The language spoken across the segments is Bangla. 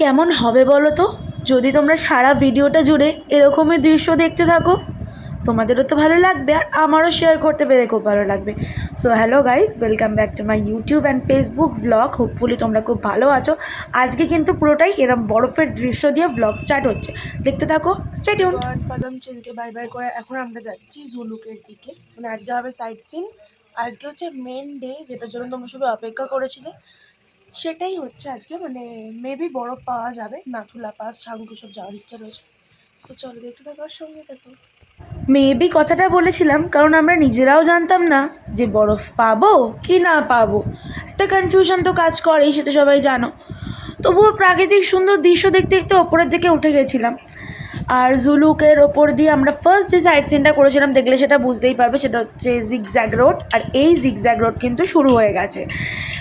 কেমন হবে বলো তো? যদি তোমরা সারা ভিডিওটা জুড়ে এরকমই দৃশ্য দেখতে থাকো, তোমাদেরও তো ভালো লাগবে আর আমারও শেয়ার করতে পেরে খুব ভালো লাগবে। So hello guys welcome back to my YouTube and Facebook blog hopefully তোমরা খুব ভালো আছো। আজকে কিন্তু পুরোটাই এরম বরফের দৃশ্য দিয়ে ব্লগ স্টার্ট হচ্ছে। দেখতে থাকো স্টেডিয়াম বাদাম চিনকে বাই বাই করে। এখন আমরা যাচ্ছি জুলুকের দিকে। মানে আজকে হবে সাইট সিন আজকে হচ্ছে মেন ডে যেটার জন্য তোমরা সবাই অপেক্ষা করেছিলে। সেটাই হচ্ছে আজকে। মানে মেবি বরফ পাওয়া যাবে, নাথুলা পাস ঠাকুর সব যাওয়ার ইচ্ছা রয়েছে। তো চলো দেখতে থাকো আর সঙ্গে থাকো। মেবি কথাটা বলেছিলাম, কারণ আমরা নিজেরাও জানতাম না যে বরফ পাবো কি না পাবো। একটা কনফিউশন তো কাজ করেই সেটা সবাই জানো। তবুও প্রাকৃতিক সুন্দর দৃশ্য দেখতে দেখতে ওপরের দিকে উঠে গেছিলাম। আর জুলুকের ওপর দিয়ে আমরা ফার্স্ট যে সাইড সিনটা করেছিলাম, দেখলে সেটা বুঝতেই পারবে, সেটা হচ্ছে জিগজ্যাগ রোড আর এই জিগজ্যাগ রোড কিন্তু শুরু হয়ে গেছে।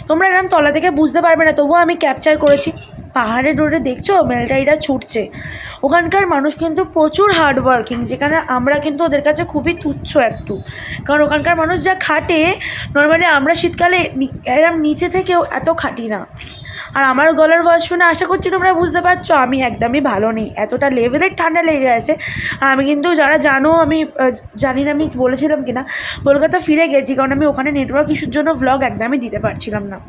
তোমরা এরকম তলা থেকে বুঝতে পারবে না, তবুও আমি ক্যাপচার করেছি। পাহাড়ের রোডে দেখছ? মেলটারিরা ছুটছে। ওখানকার মানুষ কিন্তু প্রচুর হার্ড ওয়ার্কিং যেখানে আমরা কিন্তু ওদের কাছে খুবই তুচ্ছ একটু। কারণ ওখানকার মানুষ যা খাটে নর্মালি আমরা শীতকালে এরম নিচে থেকেও এত খাটি না। আর আমার গলার ভয়েস শুনে আশা করছি তোমরা বুঝতে পারছ আমি একদমই ভালো নেই। এতটা লেভেলের ঠান্ডা লেগে গেছে। আর আমি কিন্তু যারা জানো আমি জানি না আমি বলেছিলাম কিনা কলকাতা ফিরে গেছি কারণ আমি ওখানে নেটওয়ার্ক ইস্যুর জন্য ভ্লগ একদমই দিতে পারছিলাম না।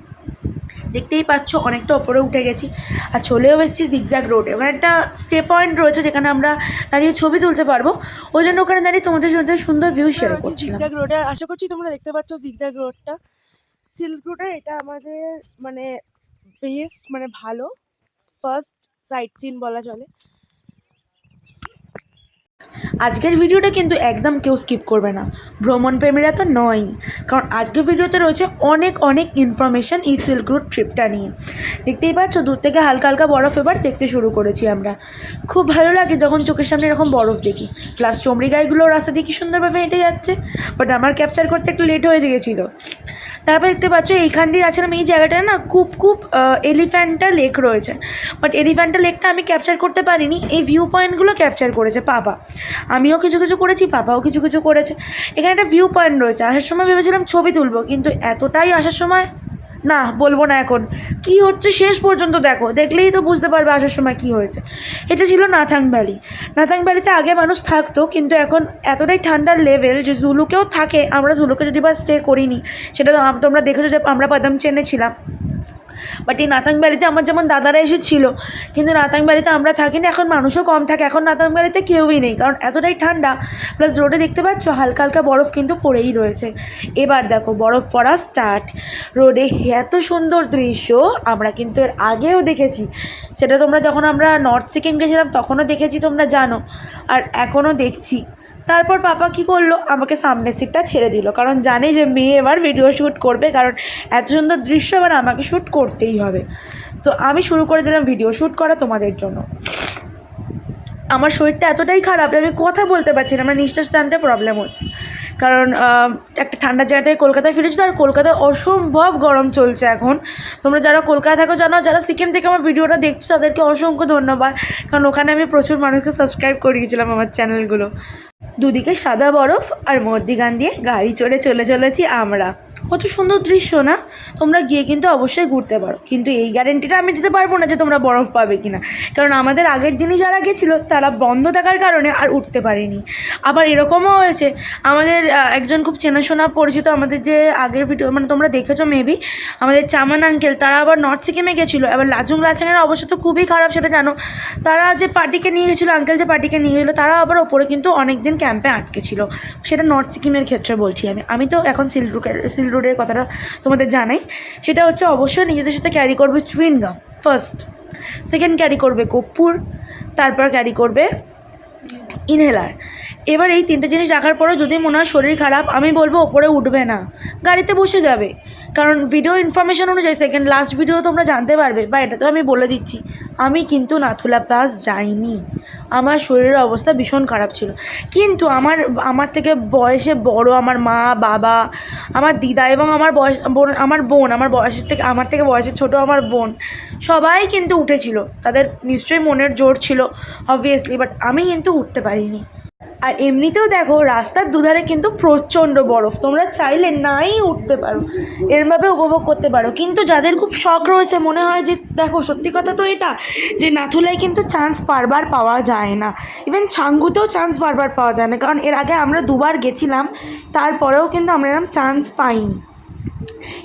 দেখতেই পাচ্ছ অনেকটা ওপরে উঠে গেছি আর চলেও এসেছি জিগজ্যাগ রোডে ওখানে একটা স্টে পয়েন্ট রয়েছে যেখানে আমরা দাঁড়িয়ে ছবি তুলতে পারব। ওই জন্য ওখানে দাঁড়িয়ে তোমাদের সাথে সুন্দর ভিউ শেয়ার করছিলাম। জিগজ্যাগ রোডে আশা করছি তোমরা দেখতে পাচ্ছ জিগজ্যাগ রোডটা সিল্ক রোডে এটা আমাদের মানে বেস্ট মানে ভালো। ফার্স্ট সাইট সিন বলা চলে। আজকের ভিডিওটা কিন্তু একদম কেউ স্কিপ করবে না। ভ্রমণ প্রেমীরা তো নয় কারণ আজকের ভিডিওতে রয়েছে অনেক অনেক ইনফরমেশন এই সিল্ক রুট ট্রিপটা নিয়ে। দেখতেই পাচ্ছ, দূর থেকে হালকা হালকা বরফ এবার দেখতে শুরু করেছি আমরা। খুব ভালো লাগে যখন চোখের সামনে এরকম বরফ দেখি। প্লাস চমড়ি গাইগুলো রাস্তা দিয়ে কি সুন্দরভাবে হেঁটে যাচ্ছে। বাট আমার ক্যাপচার করতে একটু লেট হয়ে গেছিল তারপর দেখতে পাচ্ছ, এইখান দিয়ে যাচ্ছিলাম এই জায়গাটা না খুব খুব এলিফ্যান্টা লেক রয়েছে। বাট এলিফ্যান্টা লেকটা আমি ক্যাপচার করতে পারিনি। এই ভিউ পয়েন্টগুলো ক্যাপচার করেছে পাপা। আমিও কিছু কিছু করেছি, পাপাও কিছু কিছু করেছে। এখানে একটা ভিউ পয়েন্ট রয়েছে। আসার সময় ভেবেছিলাম ছবি তুলবো, কিন্তু এতটাই আসার সময় না, বলব না এখন। কি হচ্ছে শেষ পর্যন্ত দেখো, দেখলেই তো বুঝতে পারবে আসার সময় কি হয়েছে। এটা ছিল নাথাং ভ্যালি। নাথাং ভ্যালিতে আগে মানুষ থাকতো, কিন্তু এখন এতটাই ঠান্ডার লেভেল যে জুলুকেও থাকে। আমরা জুলুকে যদি বা স্টে করিনি, সেটা তো তোমরা দেখেছ যে আমরা বাদাম চেনে ছিলাম। বাট এই নাতাং ভ্যালিতে আমার যেমন দাদারা এসেছিল, কিন্তু নাতাং ভ্যালিতে আমরা থাকি না এখন মানুষও কম থাকে। এখন নাতাং ভ্যালিতে কেউই নেই, কারণ এতটাই ঠান্ডা প্লাস রোডে দেখতে পাচ্ছ, হালকা হালকা বরফ কিন্তু পড়েই রয়েছে। এবার দেখো, বরফ পড়া স্টার্ট রোডে এত সুন্দর দৃশ্য, আমরা কিন্তু এর আগেও দেখেছি। সেটা তোমরা যখন আমরা নর্থ সিকিম গেছিলাম, তখনও দেখেছি তোমরা জানো। আর এখনও দেখছি। তারপর পাপা কি করল? আমাকে সামনের সিটটা ছেড়ে দিল। কারণ জানে যে মেয়ে এবার ভিডিও শ্যুট করবে, কারণ এত সুন্দর দৃশ্য এবার আমাকে শ্যুট করতেই হবে। তো আমি শুরু করে দিলাম ভিডিও শ্যুট করা তোমাদের জন্য। আমার শরীরটা এতটাই খারাপ আমি কথা বলতে পারছি না, আমার নিঃশ্বাস টানতে প্রবলেম হচ্ছে। কারণ একটা ঠান্ডা জায়গা থেকে কলকাতায় ফিরেছি তো আর কলকাতায় অসম্ভব গরম চলছে এখন। তোমরা যারা কলকাতা থাকো জানো, যারা সিকিম থেকে আমার ভিডিওটা দেখছ, তাদেরকে অসংখ্য ধন্যবাদ। কারণ ওখানে আমি প্রচুর মানুষকে সাবস্ক্রাইব করিয়েছিলাম আমার চ্যানেলগুলো দুদিকে সাদা বরফ আর মর্দিগান দিয়ে গাড়ি চড়ে চলে চলেছি আমরা। কত সুন্দর দৃশ্য না? তোমরা গিয়ে কিন্তু অবশ্যই ঘুরতে পারো। কিন্তু এই গ্যারেন্টিটা আমি দিতে পারব না যে তোমরা বরফ পাবে কিনা। কারণ আমাদের আগের দিনই যারা গেছিল, তারা বন্ধ থাকার কারণে আর উঠতে পারেনি। আবার এরকমও হয়েছে, আমাদের একজন খুব চেনাশোনা পরিচিত আমাদের যে আগের ভিডিও মানে তোমরা দেখেছ মেবি আমাদের চামান আঙ্কেল তারা আবার নর্থ সিকিমে গেছিল। এবার লাচুং লাচাংয়ের অবস্থা তো খুবই খারাপ, সেটা জানো। তারা যে পার্টিকে নিয়ে গেছিল আঙ্কেল যে পার্টিকে নিয়ে গেছিল তারা আবার ওপরে কিন্তু অনেক দিন ক্যাম্পে আটকে ছিল। সেটা নর্থ সিকিমের ক্ষেত্রে বলছি আমি। আমি তো এখন সিল রুটের সিল রোডের কথাটা তোমাদের জানাই। সেটা হচ্ছে অবশ্যই নিজেদের সাথে ক্যারি করবে চুইনগাম ফার্স্ট সেকেন্ড ক্যারি করবে কর্পূর তারপর ক্যারি করবে ইনহেলার এবার এই তিনটে জিনিস রাখার পরেও যদি মনে হয় শরীর খারাপ, আমি বলব ওপরে উঠবে না। গাড়িতে বসে যাবে। কারণ ভিডিও ইনফরমেশন অনুযায়ী সেকেন্ড লাস্ট ভিডিও তোমরা জানতে পারবে বা এটা তো আমি বলে দিচ্ছি। আমি কিন্তু নাথুলা প্লাস যাইনি। আমার শরীরের অবস্থা ভীষণ খারাপ ছিল। কিন্তু আমার আমার থেকে বয়সে বড় আমার মা, বাবা, আমার দিদা এবং আমার বয়স, বোন, আমার বোন, আমার বয়সের থেকে, আমার থেকে বয়সে ছোট আমার বোন, সবাই কিন্তু উঠেছিল। তাদের নিশ্চয়ই মনের জোর ছিল অবভিয়াসলি বাট আমি কিন্তু উঠতে পারিনি। আর এমনিতেও দেখো, রাস্তার দুধারে কিন্তু প্রচণ্ড বরফ। তোমরা চাইলে নাই উঠতে পারো। এরমভাবে উপভোগ করতে পারো। কিন্তু যাদের খুব শখ রয়েছে, মনে হয় যে, দেখো, সত্যি কথা তো এটা, যে নাথুলায় কিন্তু চান্স বারবার পাওয়া যায় না। ইভেন ছাঙ্গুতেও চান্স বারবার পাওয়া যায় না। কারণ এর আগে আমরা দুবার গেছিলাম, তারপরেও কিন্তু আমরা এরম চান্স পাইনি।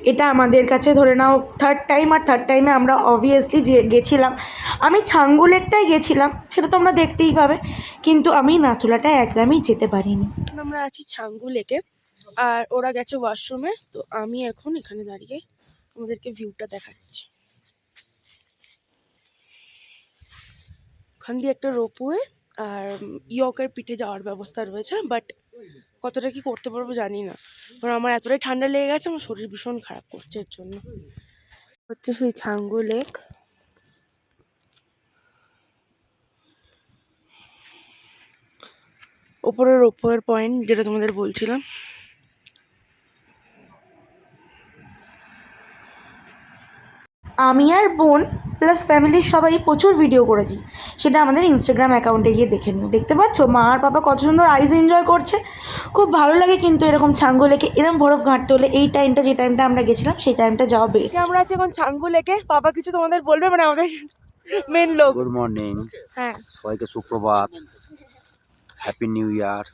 এটা আমাদের কাছে ধরে নাও থার্ড টাইম আর থার্ড টাইমে আমরা অবভিয়াসলি যে গেছিলাম, আমি ছাঙ্গু লেকটাই গেছিলাম, সেটা তোমরা দেখতেই পাবে, কিন্তু আমি নাথুলাটায় একদমই যেতে পারিনি। আমরা আছি ছাঙ্গু লেকে আর ওরা গেছে ওয়াশরুমে তো আমি এখন এখানে দাঁড়িয়ে আমাদেরকে ভিউটা দেখাচ্ছি। ওখান দিয়ে একটা রোপওয়ে আর ইয়কের পিঠে যাওয়ার ব্যবস্থা রয়েছে বাট কতটা কি করতে পারব জানি না। কারণ আমার এতটাই ঠান্ডা লেগে গেছে, আমার শরীর ভীষণ খারাপ করছে এর জন্য। হচ্ছে সেই ছাঙ্গু লেক। ওপরের ওপরের পয়েন্ট যেটা তোমাদের বলছিলাম। আমি আর বোন প্লাস ফ্যামিলির সবাই প্রচুর ভিডিও করেছি। সেটা আমাদের ইনস্টাগ্রাম অ্যাকাউন্টে গিয়ে দেখে নিও। দেখতে পাচ্ছ? মা আর পাপা কত সুন্দর আইস এনজয় করছে। খুব ভালো লাগে কিন্তু এরকম ছাঙ্গু লেকে এরম বরফ ঘাঁটতে হলে এই টাইমটা যে টাইমটা আমরা গেছিলাম সেই টাইমটা যাওয়া বেশ আমরা আছি এখন ছাঙ্গু লেকে বাবা কিছু তোমাদের বলবে? মানে আমাদের মেন লোক। গুড মর্নিং হ্যাঁ। সবাইকে সুপ্রভাত। হ্যাপি নিউ ইয়ার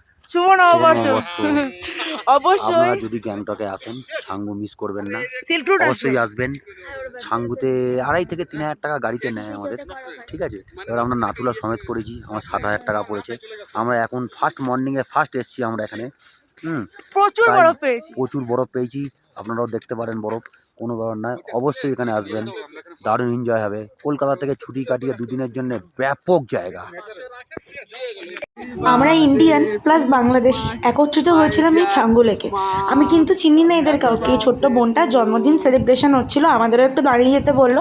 অবশ্যই। আপনারা যদি গ্যাংটকে আসেন ছাঙ্গু মিস করবেন না। অবশ্যই আসবেন। ছাঙ্গুতে আড়াই থেকে তিন হাজার টাকা গাড়িতে নেয় আমাদের। ঠিক আছে? এবার আমরা নাথুলা সমেত করেছি। আমার সাত হাজার টাকা পড়েছে। আমরা এখন ফার্স্ট মর্নিংয়ে ফার্স্ট এসছি আমরা এখানে। হুম? প্রচুর তাই- বরফ পেয়েছি। প্রচুর বরফ পেয়েছি। আপনারাও দেখতে পারেন বরফ। কোনো ব্যাপার নয়। অবশ্যই এখানে আসবেন। দারুণ এনজয় হবে। কলকাতা থেকে ছুটি কাটিয়ে দুদিনের জন্য ব্যাপক জায়গা। আমরা ইন্ডিয়ান প্লাস বাংলাদেশি একত্রিত হয়েছিলাম এই ছাঙ্গু লেকে আমি কিন্তু চিনি না এদের কাউকে। এই ছোট্ট বোনটা জন্মদিন সেলিব্রেশন হচ্ছিল আমাদেরও একটু দাঁড়িয়ে যেতে বলল।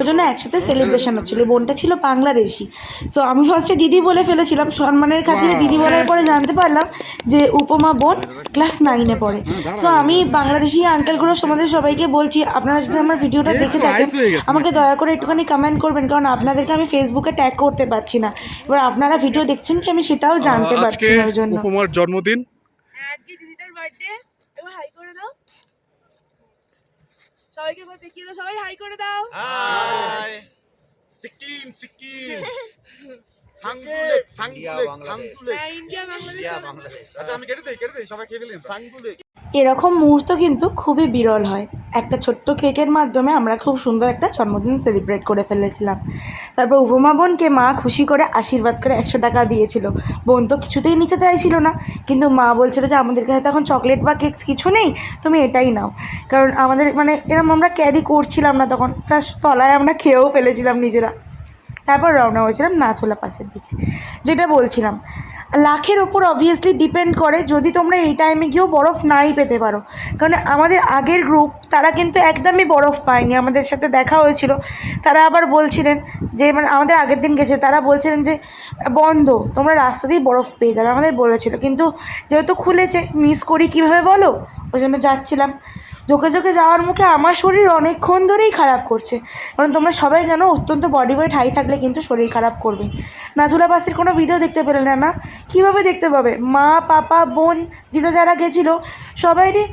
ওই জন্য একসাথে সেলিব্রেশন হচ্ছিল। বোনটা ছিল বাংলাদেশি। সো আমি ফার্স্টে দিদি বলে ফেলেছিলাম। সম্মানের খাতিরে দিদি বলার পরে জানতে পারলাম যে উপমা বোন ক্লাস নাইনে পড়ে। সো আমি বাংলাদেশি আঙ্কেলগুলো তোমাদের সবাইকে বলছি আপনারা যদি আমার ভিডিওটা দেখে থাকেন আমাকে দয়া করে একটুখানি কমেন্ট করবেন কারণ আপনাদেরকে আমি ফেসবুকে ট্যাগ করতে পারছি না। এবার আপনারা ভিডিও দেখছেন কি আমি সেটাও জানতে পারছি না ওই জন্য। উপমার জন্মদিন। হ্যাঁ, আজকে দিদিটার বার্থডে এবার হাই করে দাও। সবাইকে একবার দেখিয়ে দাও সবাই হাই করে দাও। হাই সিকিম সিকিম। সাংগুলেক সাংগুলেক সাংগুলেক হ্যাঁ ইন্ডিয়া বাংলাদেশ। আচ্ছা আমি কেটে দেই কেটে দেই সবাই খেয়ে ফেলেন সাংগুলেক এরকম মুহূর্ত কিন্তু খুবই বিরল হয়। একটা ছোট্ট কেকের মাধ্যমে আমরা খুব সুন্দর একটা জন্মদিন সেলিব্রেট করে ফেলেছিলাম। তারপর উপমা বোনকে মা খুশি করে আশীর্বাদ করে একশো টাকা দিয়েছিল। বোন তো কিছুতেই নিচে চাইছিল না। কিন্তু মা বলছিল যে, আমাদের কাছে তো এখন চকলেট বা কেকস কিছু নেই, তুমি এটাই নাও। কারণ আমাদের মানে এরকম আমরা ক্যারি করছিলাম না তখন। প্লাস তলায় আমরা খেয়েও ফেলেছিলাম নিজেরা। তারপর রওনা হয়েছিলাম নাথুলা পাশের দিকে। যেটা বলছিলাম লাখের ওপর অবভিয়াসলি ডিপেন্ড করে যদি তোমরা এই টাইমে গিয়েও বরফ নাই পেতে পারো। কারণ আমাদের আগের গ্রুপ তারা কিন্তু একদমই বরফ পায়নি। আমাদের সাথে দেখা হয়েছিল। তারা আবার বলছিলেন যে মানে আমাদের আগের দিন গেছে তারা বলছিলেন যে, বন্ধ, তোমরা রাস্তা দিয়ে বরফ পেয়ে যাবে। আমাদের বলেছিল। কিন্তু যেহেতু খুলেছে মিস করি কীভাবে বলো? ওই জন্য যাচ্ছিলাম। চোখে চোখে যাওয়ার মুখে আমার শরীর অনেকক্ষণ ধরেই খারাপ করছে। কারণ তোমরা সবাই জানো, অত্যন্ত বডি ওয়েট হাই থাকলে কিন্তু শরীর খারাপ করবে। নাজুলা বাসের কোনো ভিডিও দেখতে পেলে না না? কীভাবে দেখতে পাবে? মা, পাপা, বোন, দিদা যারা গেছিল, সবাইরই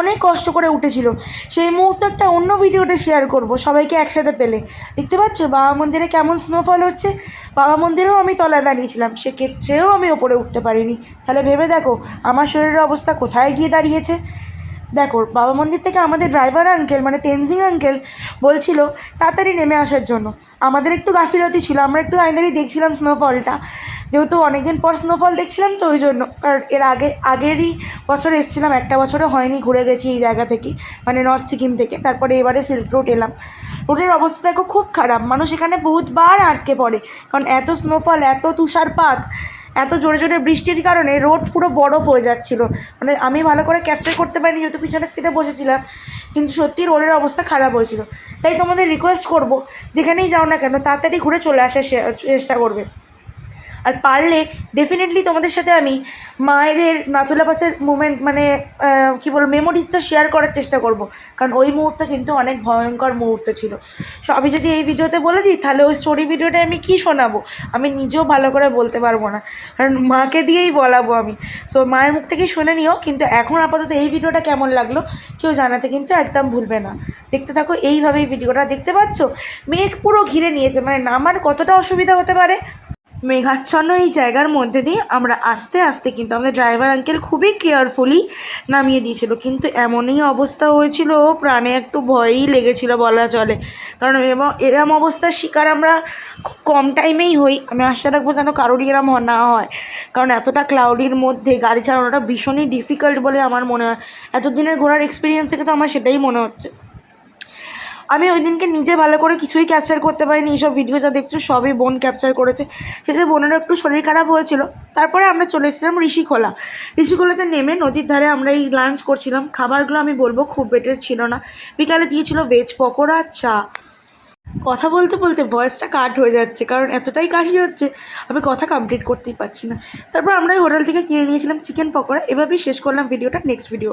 অনেক কষ্ট করে উঠেছিল। সেই মুহূর্তে একটা অন্য ভিডিওতে শেয়ার করব, সবাইকে একসাথে পেলে। দেখতে পাচ্ছ? বাবা মন্দিরে কেমন স্নোফল হচ্ছে? বাবা মন্দিরেও আমি তলায় দাঁড়িয়েছিলাম, সেক্ষেত্রেও আমি ওপরে উঠতে পারিনি। তাহলে ভেবে দেখো, আমার শরীরের অবস্থা কোথায় গিয়ে দাঁড়িয়েছে? দেখো, বাবা মন্দির থেকে আমাদের ড্রাইভার আঙ্কেল মানে তেনজিং আঙ্কেল বলছিল, তাড়াতাড়ি নেমে আসার জন্য। আমাদের একটু গাফিলতি ছিল, আমরা একটু আইনারি দেখছিলাম স্নোফলটা যেহেতু অনেকদিন পর স্নোফল দেখছিলাম তো ওই জন্য কারণ এর আগে, আগেরই বছর এসেছিলাম, একটা বছরে হয়নি, ঘুরে গেছি এই জায়গা থেকে মানে নর্থ সিকিম থেকে। তারপরে এবারে সিল্ক রোড এলাম। রোডের অবস্থা দেখো খুব খারাপ, মানুষ এখানে বহুতবার আটকে পড়ে, কারণ এত স্নোফল এত তুষারপাত এত জোরে জোরে বৃষ্টির কারণে রোড পুরো বরফ হয়ে যাচ্ছিল। মানে আমি ভালো করে ক্যাপচার করতে পারিনি, যেহেতু পিছনের সিটে বসেছিলাম। কিন্তু সত্যি রোডের অবস্থা খারাপ হয়েছিল। তাই তোমাদের রিকোয়েস্ট করব, যেখানেই যাও না কেন, তাড়াতাড়ি ঘুরে চলে আসার চেষ্টা করবে। আর পারলে ডেফিনেটলি তোমাদের সাথে আমি মায়েদের নাথুলা পাসের মুমেন্ট মানে কী বলব মেমোরিজটা শেয়ার করার চেষ্টা করব। কারণ ওই মুহূর্তে কিন্তু অনেক ভয়ঙ্কর মুহূর্ত ছিল। সো আমি যদি এই ভিডিওতে বলে দিই, তাহলে ওই স্টোরি ভিডিওটা আমি কী শোনাবো? আমি নিজেও ভালো করে বলতে পারব না। কারণ মাকে দিয়েই বলাবো আমি। সো মায়ের মুখ থেকেই শুনে নিও, কিন্তু এখন আপাতত এই ভিডিওটা কেমন লাগল, কেউ জানাতে কিন্তু একদম ভুলবে না। দেখতে থাকো, এইভাবেই ভিডিওটা দেখতে পাচ্ছ? মেঘ পুরো ঘিরে নিয়েছে। মানে নামার কতটা অসুবিধা হতে পারে? মেঘাচ্ছন্ন এই জায়গার মধ্যে দিয়ে আমরা আস্তে আস্তে কিন্তু আমাদের ড্রাইভার আঙ্কেল খুবই কেয়ারফুলি নামিয়ে দিয়েছিল। কিন্তু এমনই অবস্থা হয়েছিল, প্রাণে একটু ভয়ই লেগেছিল বলা চলে। কারণ এবং এরম অবস্থার শিকার আমরা খুব কম টাইমেই হই। আমি আশা রাখব যেন কারোরই এরম না হয়। কারণ এতটা ক্লাউডির মধ্যে গাড়ি চালানোটা ভীষণই ডিফিকাল্ট বলে আমার মনে হয়। এতদিনের ঘোরার এক্সপিরিয়েন্স থেকে তো আমার সেটাই মনে হচ্ছে। আমি ওই দিনকে নিজে ভালো করে কিছুই ক্যাপচার করতে পারিনি। এইসব ভিডিও যা দেখছ, সবই বোন ক্যাপচার করেছে। শেষে বোনেরও একটু শরীর খারাপ হয়েছিল। তারপরে আমরা চলে এসেছিলাম ঋষিখোলা ঋষিখোলাতে নেমে নদীর ধারে আমরা এই লাঞ্চ করছিলাম। খাবারগুলো আমি বলব, খুব বেটার ছিল না। বিকালে দিয়েছিল ভেজ পকোড়া, চা। কথা বলতে বলতে ভয়েসটা কাট হয়ে যাচ্ছে, কারণ এতটাই কাশি হচ্ছে, আমি কথা কমপ্লিট করতেই পারছি না। তারপর আমরা ওই হোটেল থেকে কিনে নিয়েছিলাম চিকেন পকোড়া। এভাবেই শেষ করলাম ভিডিওটা নেক্সট ভিডিও